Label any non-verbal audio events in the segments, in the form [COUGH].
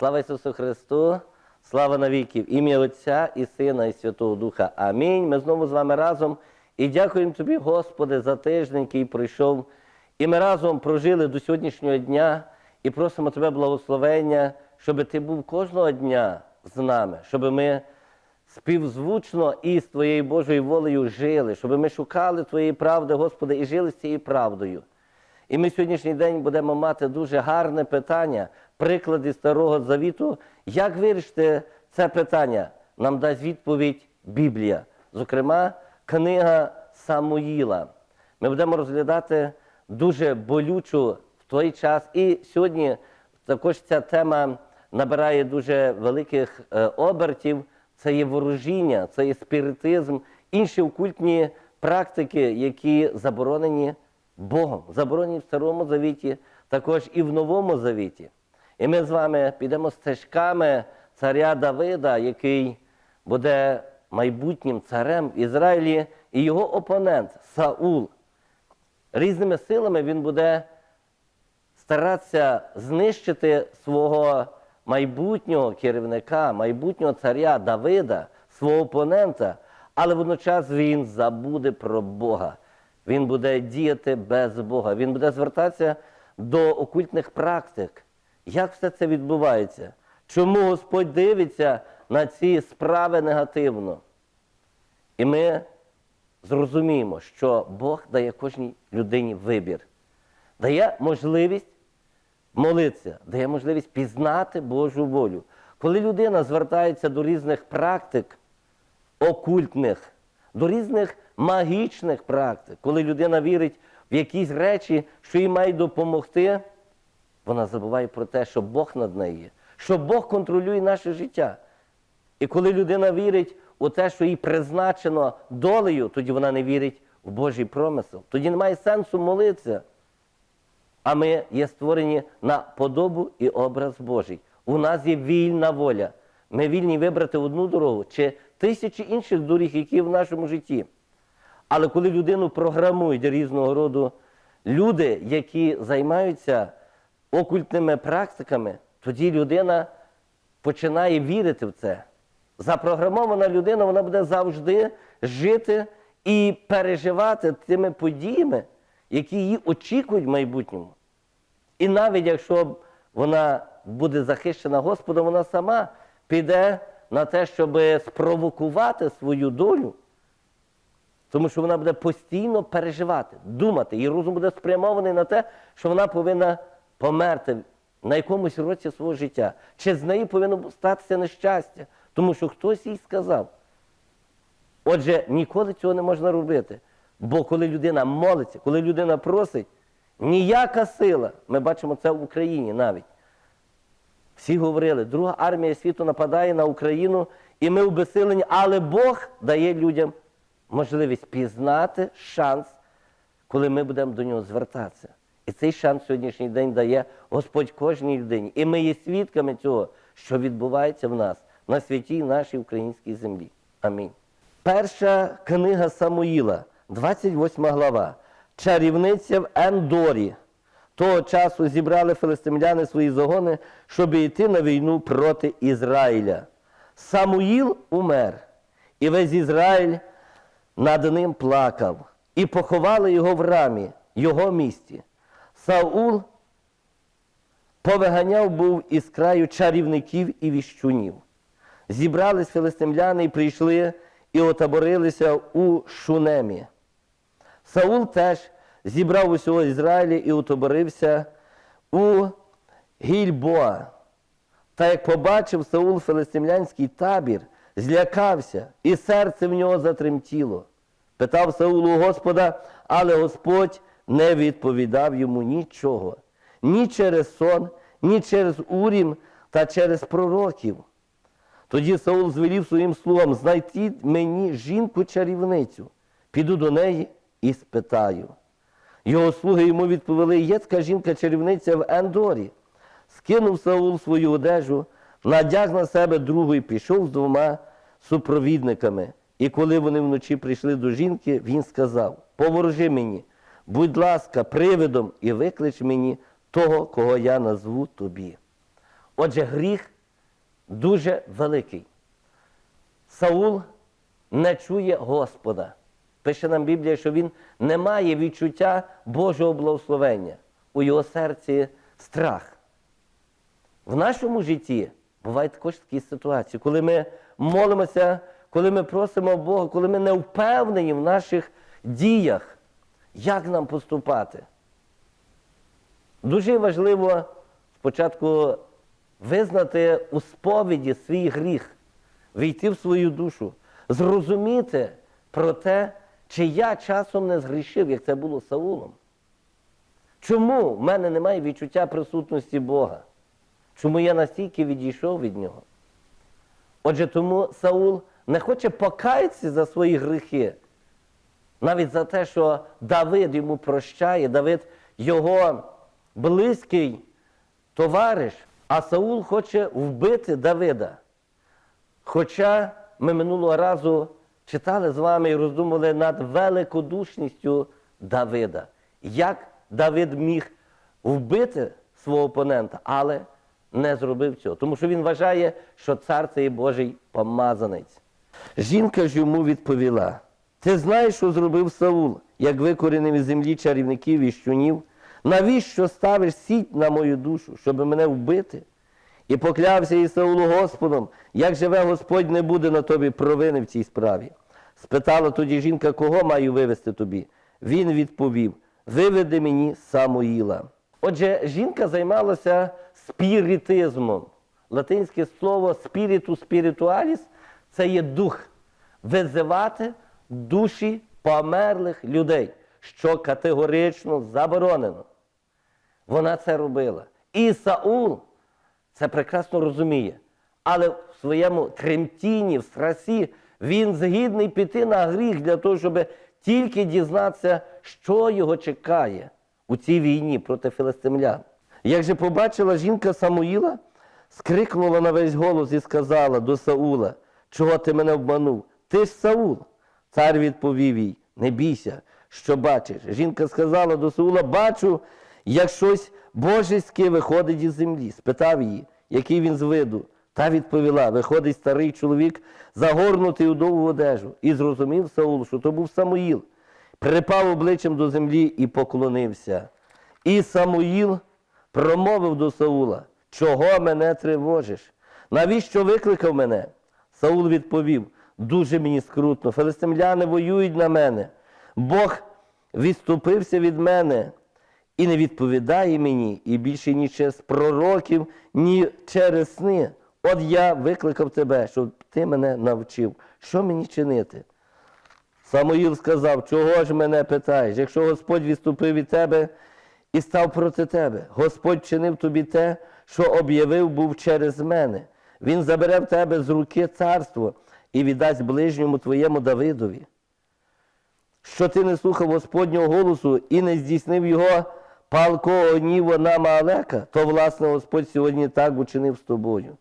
Слава Ісусу Христу, слава навіки, в ім'я Отця і Сина, і Святого Духа. Амінь. Ми знову з вами разом і дякуємо Тобі, Господи, за тиждень, який пройшов. І ми разом прожили до сьогоднішнього дня і просимо Тебе благословення, щоб Ти був кожного дня з нами, щоб ми співзвучно і з Твоєю Божою волею жили, щоб ми шукали Твоєї правди, Господи, і жили з цією правдою. І ми сьогоднішній день будемо мати дуже гарне питання, приклади Старого Завіту. Як вирішити це питання? Нам дасть відповідь Біблія, зокрема, книга Самуїла. Ми будемо розглядати дуже болючу в той час. І сьогодні також ця тема набирає дуже великих е, обертів. Це є ворожіння, це є спіритизм, інші окультні практики, які заборонені Богом, заборонені в Старому Завіті, також і в Новому Завіті. І ми з вами підемо стежками царя Давида, який буде майбутнім царем в Ізраїлі, і його опонент Саул. Різними силами він буде старатися знищити свого майбутнього керівника, майбутнього царя Давида, свого опонента, але водночас він забуде про Бога. Він буде діяти без Бога. Він буде звертатися до окультних практик. Як все це відбувається? Чому Господь дивиться на ці справи негативно? І ми зрозуміємо, що Бог дає кожній людині вибір, дає можливість молитися, дає можливість пізнати Божу волю. Коли людина звертається до різних практик окультних, до різних магічних практик, коли людина вірить в якісь речі, що їй мають допомогти, вона забуває про те, що Бог над нею що Бог контролює наше життя. І коли людина вірить у те, що їй призначено долею, тоді вона не вірить в Божий промисел. Тоді немає сенсу молитися. А ми є створені на подобу і образ Божий. У нас є вільна воля. Ми вільні вибрати одну дорогу чи тисячі інших доріг, які в нашому житті. Але коли людину програмують різного роду люди, які займаються окультними практиками, тоді людина починає вірити в це. Запрограмована людина вона буде завжди жити і переживати тими подіями, які її очікують в майбутньому. І навіть якщо вона буде захищена Господом, вона сама піде на те, щоб спровокувати свою долю, тому що вона буде постійно переживати, думати. Її розум буде спрямований на те, що вона повинна померти на якомусь році свого життя. Чи з нею повинно статися нещастя, тому що хтось їй сказав. Отже, ніколи цього не можна робити. Бо коли людина молиться, коли людина просить, ніяка сила, ми бачимо це в Україні навіть. Всі говорили, друга армія світу нападає на Україну, і ми в безсиленні, але Бог дає людям можливість пізнати шанс, коли ми будемо до нього звертатися. І цей шанс сьогоднішній день дає Господь кожній людині. І ми є свідками цього, що відбувається в нас на святій нашій українській землі. Амінь. Перша книга Самуїла, 28 глава. Чарівниця в Ендорі. Того часу зібрали филистимляни свої загони, щоб йти на війну проти Ізраїля. Самуїл умер, і весь Ізраїль над ним плакав, і поховали його в рамі, його місті. Саул повиганяв був із краю чарівників і віщунів. Зібрались филистимляни і прийшли і отаборилися у Шунемі. Саул теж зібрав усього Ізраїля і утоборився у Гільбоа. Та як побачив Саул филистимлянський табір, злякався, і серце в нього затремтіло. Питав Саул у Господа, але Господь не відповідав йому нічого, ні через сон, ні через урім та через пророків. Тоді Саул звелів своїм слугам, знайти мені жінку-чарівницю, піду до неї і спитаю. Його слуги йому відповіли, є така жінка-чарівниця в Ендорі. Скинув Саул свою одежу, надяг на себе другу і пішов з двома супровідниками. І коли вони вночі прийшли до жінки, він сказав: Поворожи мені, будь ласка, привидом і виклич мені того, кого я назву тобі. Отже, гріх дуже великий. Саул не чує Господа. Пише нам Біблія, що він не має відчуття Божого благословення. У його серці страх. В нашому житті бувають також такі ситуації, коли ми молимося, коли ми просимо Бога, коли ми не впевнені в наших діях, як нам поступати. Дуже важливо спочатку визнати у сповіді свій гріх, війти в свою душу, зрозуміти про те, чи я часом не згрішив, як це було з Саулом. Чому в мене немає відчуття присутності Бога? Чому я настільки відійшов від нього? Отже, тому Саул не хоче покаятися за свої гріхи, навіть за те, що Давид йому прощає, Давид його близький товариш, а Саул хоче вбити Давида. Хоча ми минулого разу читали з вами і роздумували над великодушністю Давида, як Давид міг вбити свого опонента, але не зробив цього, тому що він вважає, що цар це є Божий помазанець. Жінка ж йому відповіла: Ти знаєш, що зробив Саул, як викорінив із землі чарівників і щунів? Навіщо ставиш сіть на мою душу, щоб мене вбити? І поклявся і Саулу Господом, як живе Господь, не буде на тобі провини в цій справі. Спитала тоді жінка, кого маю вивести тобі? Він відповів: Виведи мені Самуїла. Отже, жінка займалася спіритизмом. Латинське слово спіриту спіритуаліс це є дух, визивати душі померлих людей, що категорично заборонено. Вона це робила. І Саул це прекрасно розуміє. Але в своєму тремтінні, в страсі, він згідний піти на гріх для того, щоб тільки дізнатися, що його чекає у цій війні проти філистимлян. Як же побачила жінка Самуїла, скрикнула на весь голос і сказала до Саула, чого ти мене обманув? Ти ж Саул. Цар відповів їй, не бійся, що бачиш. Жінка сказала до Саула, бачу, як щось божеське виходить із землі. Спитав її, який він з виду. Та відповіла, виходить старий чоловік, загорнутий у довгу одежу. І зрозумів Саул, що то був Самуїл. Припав обличчям до землі і поклонився. І Самуїл промовив до Саула, чого мене тривожиш? Навіщо викликав мене? Саул відповів, дуже мені скрутно, филистимляни воюють на мене. Бог відступився від мене і не відповідає мені, і більше ні через пророків, ні через сни. От я викликав тебе, щоб ти мене навчив, що мені чинити. Самоїл сказав, чого ж мене питаєш? Якщо Господь відступив від тебе і став проти тебе, Господь чинив тобі те, що об'явив був через мене. Він забере в тебе з руки царство і віддасть ближньому твоєму Давидові. Що ти не слухав Господнього голосу і не здійснив його палкого гніву на Маалека, то, власне, Господь сьогодні так учинив з тобою.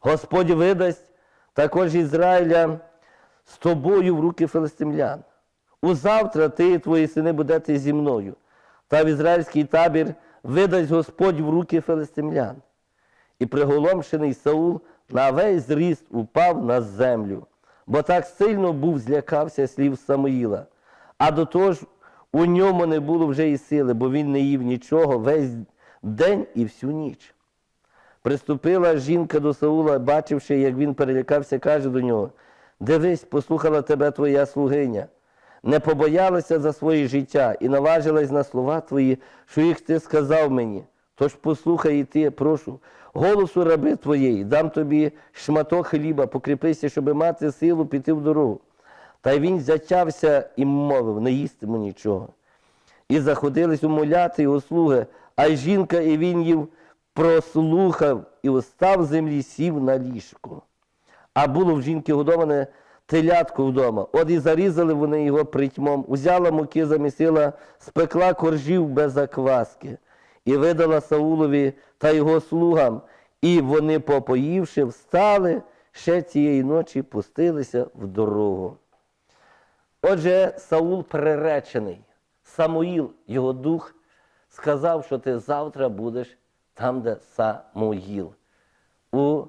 Господь видасть також Ізраїля з тобою в руки филистимлян. Узавтра ти і твої сини будете зі мною, та в ізраїльський табір видасть Господь в руки филистимлян. І приголомшений Саул на весь зріст упав на землю, бо так сильно був злякався слів Самуїла. А до того ж у ньому не було вже і сили, бо він не їв нічого весь день і всю ніч. Приступила жінка до Саула, бачивши, як він перелякався, каже до нього: Дивись, послухала тебе твоя слугиня, не побоялася за своє життя і наважилась на слова твої, що їх ти сказав мені. Тож послухай і ти, прошу, голосу раби твоєї, дам тобі шматок хліба, покріпися, щоби мати силу піти в дорогу. Та й він затявся і мовив, не їстиму нічого. І заходились умоляти його слуги, а жінка і він їв прослухав і устав землі, сів на ліжко. А було в жінки годоване телятко вдома. От і зарізали вони його притьмом, узяла муки, замісила, спекла коржів без закваски, і видала Саулові та його слугам. І вони, попоївши, встали, ще цієї ночі пустилися в дорогу. Отже, Саул приречений. Самуїл, його дух, сказав, що ти завтра будеш там, де Самуїл. у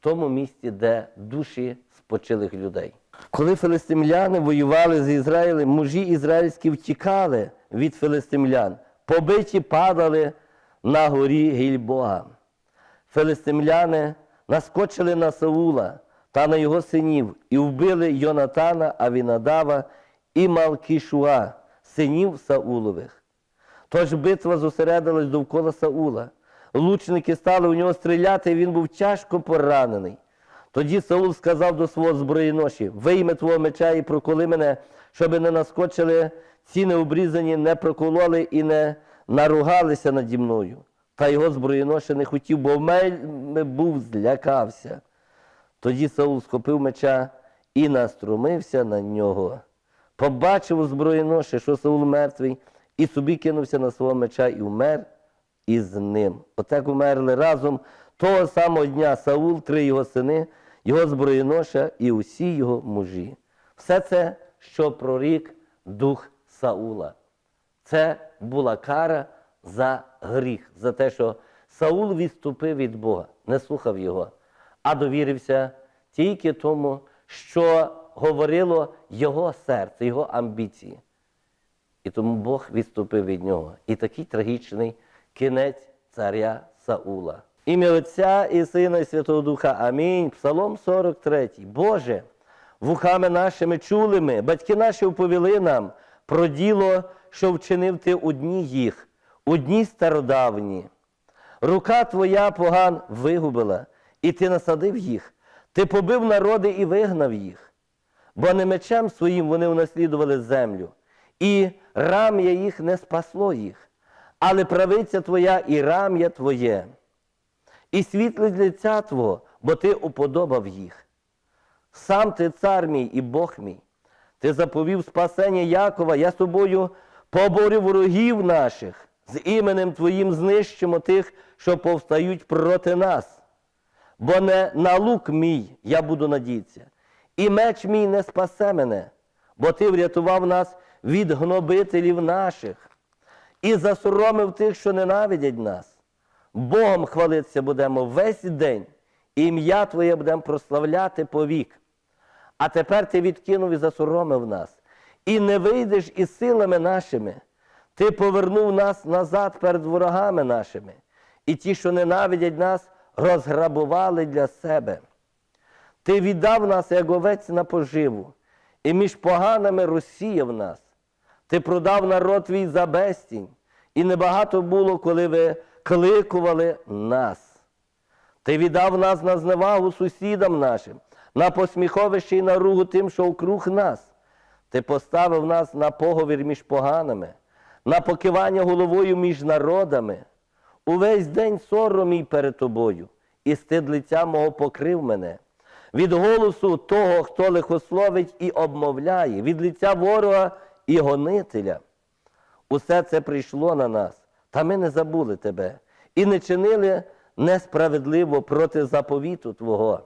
тому місці, де душі спочилих людей. Коли филистимляни воювали з Ізраїлем, мужі ізраїльські втікали від филистимлян, побиті падали на горі Гільбога. Филистимляни наскочили на Саула та на його синів і вбили Йонатана, Авінадава і Малкішуа, синів Саулових. Тож битва зосередилась довкола Саула. Лучники стали у нього стріляти, і він був тяжко поранений. Тоді Саул сказав до свого зброєноші: вийми твого меча і проколи мене, щоби не наскочили ці необрізані, не прокололи і не наругалися наді мною. Та його зброєноша не хотів, бо вельми був злякався. Тоді Саул схопив меча і наструмився на нього. Побачив у зброєноше, що Саул мертвий, і собі кинувся на свого меча і вмер із ним. Отак умерли разом того самого дня Саул, три його сини, його зброєноша і усі його мужі. Все це, що прорік дух Саула. Це була кара за гріх, за те, що Саул відступив від Бога, не слухав його, а довірився тільки тому, що говорило його серце, його амбіції. І тому Бог відступив від нього. І такий трагічний кінець царя Саула. Ім'я Отця і Сина і Святого Духа. Амінь. Псалом 43. Боже, вухами нашими чули ми, батьки наші оповіли нам про діло, що вчинив ти у дні їх, у дні стародавні. Рука твоя поган вигубила, і ти насадив їх. Ти побив народи і вигнав їх. Бо не мечем своїм вони унаслідували землю, і рам'я їх не спасло їх, але правиця твоя і рам'я твоє, і світлість лиця Твого, бо ти уподобав їх. Сам ти цар мій і Бог мій. Ти заповів спасення Якова, я з тобою поборю ворогів наших, з іменем Твоїм знищимо тих, що повстають проти нас. Бо не на лук мій я буду надіятися, і меч мій не спасе мене, бо ти врятував нас від гнобителів наших і засоромив тих, що ненавидять нас. Богом хвалитися будемо весь день, і ім'я Твоє будемо прославляти повік. А тепер ти відкинув і засоромив нас, і не вийдеш із силами нашими. Ти повернув нас назад перед ворогами нашими, і ті, що ненавидять нас, розграбували для себе. Ти віддав нас, як овець на поживу, і між поганими розсіяв нас. Ти продав народ твій за безцінь, і небагато було, коли ви кликували нас. Ти віддав нас на зневагу сусідам нашим, на посміховище і на ругу тим, що округ нас. Ти поставив нас на поговір між поганими, на покивання головою між народами. Увесь день сором мій перед тобою, і стид лиця мого покрив мене. Від голосу того, хто лихословить і обмовляє, від лиця ворога і гонителя. Усе це прийшло на нас, та ми не забули тебе і не чинили несправедливо проти заповіту Твого.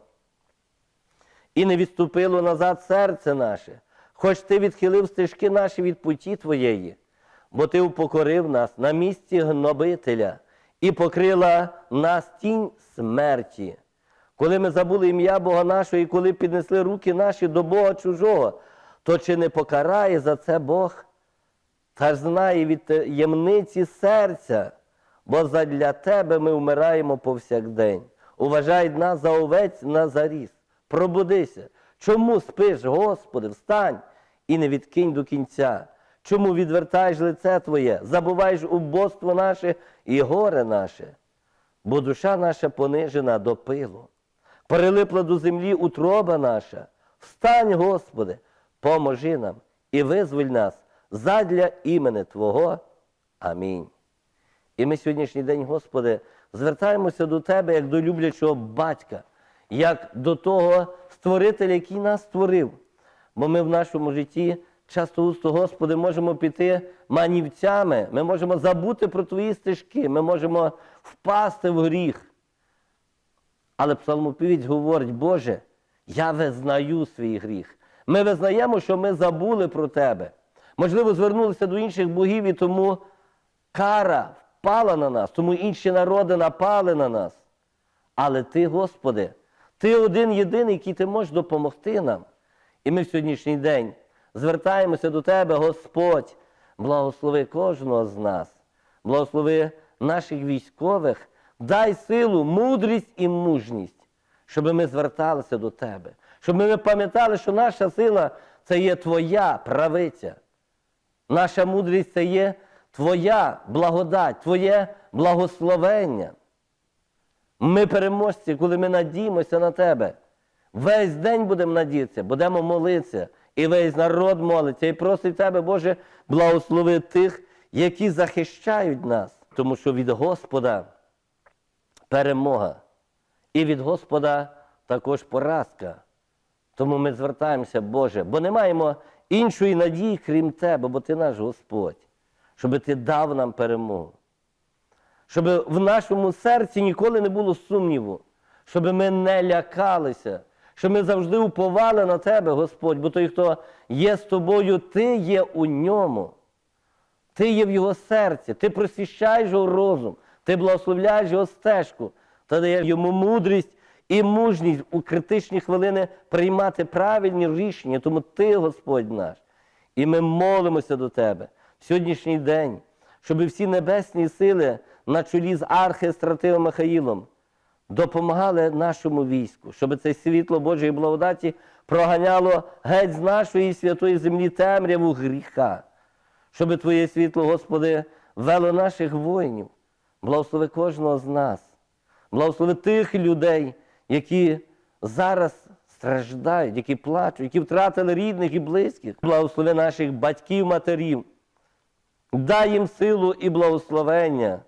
І не відступило назад серце наше, хоч ти відхилив стежки наші від путі Твоєї, бо ти упокорив нас на місці гнобителя і покрила нас тінь смерті. Коли ми забули ім'я Бога нашого і коли піднесли руки наші до Бога чужого, то чи не покарає за це Бог? Та ж знає від таємниці серця, бо задля тебе ми вмираємо повсякдень. Уважай нас за овець на заріз. Пробудися. Чому спиш, Господи, встань і не відкинь до кінця? Чому відвертаєш лице Твоє, забуваєш убоство наше і горе наше? Бо душа наша понижена до пилу, прилипла до землі утроба наша. Встань, Господи, поможи нам і визволь нас задля імени Твого. Амінь. І ми сьогоднішній день, Господи, звертаємося до Тебе як до люблячого батька, як до того створителя, який нас створив. Бо ми в нашому житті часто густо, Господи, можемо піти манівцями, ми можемо забути про Твої стежки, ми можемо впасти в гріх. Але псалмопівець говорить, Боже, я визнаю свій гріх. Ми визнаємо, що ми забули про Тебе. Можливо, звернулися до інших богів, і тому кара впала на нас, тому інші народи напали на нас. Але Ти, Господи, Ти один єдиний, який ти можеш допомогти нам. І ми в сьогоднішній день звертаємося до Тебе, Господь, благослови кожного з нас, благослови наших військових, дай силу, мудрість і мужність, щоб ми зверталися до Тебе, щоб ми пам'ятали, що наша сила це є Твоя правиця. Наша мудрість це є Твоя благодать, Твоє благословення. Ми переможці, коли ми надіємося на Тебе. Весь день будемо надіятися, будемо молитися, і весь народ молиться і просить Тебе, Боже, благослови тих, які захищають нас, тому що від Господа перемога, і від Господа також поразка. Тому ми звертаємося, Боже, бо не маємо іншої надії, крім Тебе, бо Ти наш Господь, щоб Ти дав нам перемогу. Щоб в нашому серці ніколи не було сумніву, щоб ми не лякалися, щоб ми завжди уповали на Тебе, Господь, бо той, хто є з тобою, Ти є у ньому. Ти є в його серці, ти просвіщаєш його розум, ти благословляєш його стежку, та даєш йому мудрість і мужність у критичні хвилини приймати правильні рішення. Тому ти, Господь наш. І ми молимося до Тебе в сьогоднішній день, щоб всі небесні сили на чолі з архистративом Михаїлом допомагали нашому війську, щоб це світло Божої благодаті проганяло геть з нашої святої землі темряву гріха щоб Твоє світло, Господи, вело наших воїнів. Благослови кожного з нас. Благослови тих людей, які зараз страждають, які плачуть, які втратили рідних і близьких. Благослови наших батьків, матерів. Дай їм силу і благословення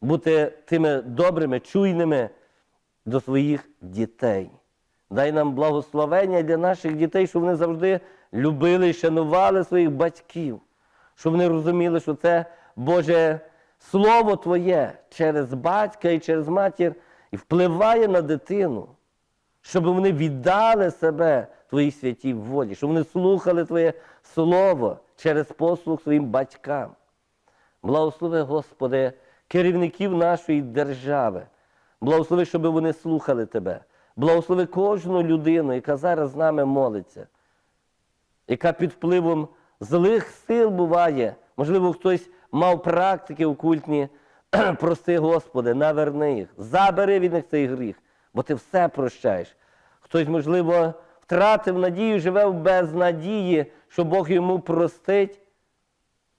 бути тими добрими, чуйними до своїх дітей. Дай нам благословення для наших дітей, щоб вони завжди любили і шанували своїх батьків, щоб вони розуміли, що це Боже Слово Твоє через батька і через матір і впливає на дитину, щоб вони віддали себе Твоїй святій волі, щоб вони слухали Твоє Слово через послуг своїм батькам. Благослови, Господи, керівників нашої держави. Благослови, щоб вони слухали Тебе. Благослови кожну людину, яка зараз з нами молиться, яка під впливом злих сил буває. Можливо, хтось мав практики окультні. [CLEARS THROAT] Прости, Господи, наверни їх, забери від них цей гріх, бо ти все прощаєш. Хтось, можливо, втратив надію, живе в безнадії, що Бог йому простить.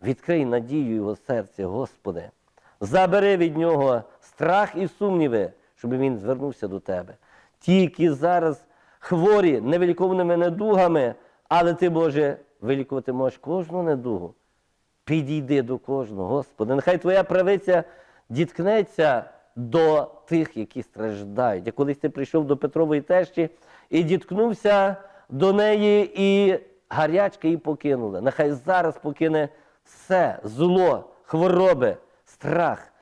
Відкрий надію його серця, Господи. Забери від нього страх і сумніви, щоб він звернувся до Тебе. Ті, які зараз хворі невилікованими недугами, але Ти, Боже, вилікувати можеш кожну недугу. Підійди до кожного, Господи. Нехай Твоя правиця діткнеться до тих, які страждають. Я колись ти прийшов до Петрової тещі і діткнувся до неї, і гарячка її покинула. Нехай зараз покине все зло, хвороби, страх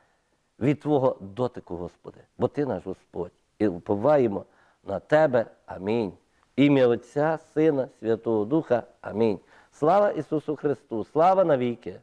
від Твого дотику, Господи, бо Ти наш Господь. І уповаємо на Тебе. Амінь. Ім'я Отця, Сина, Святого Духа. Амінь. Слава Ісусу Христу, слава навіки.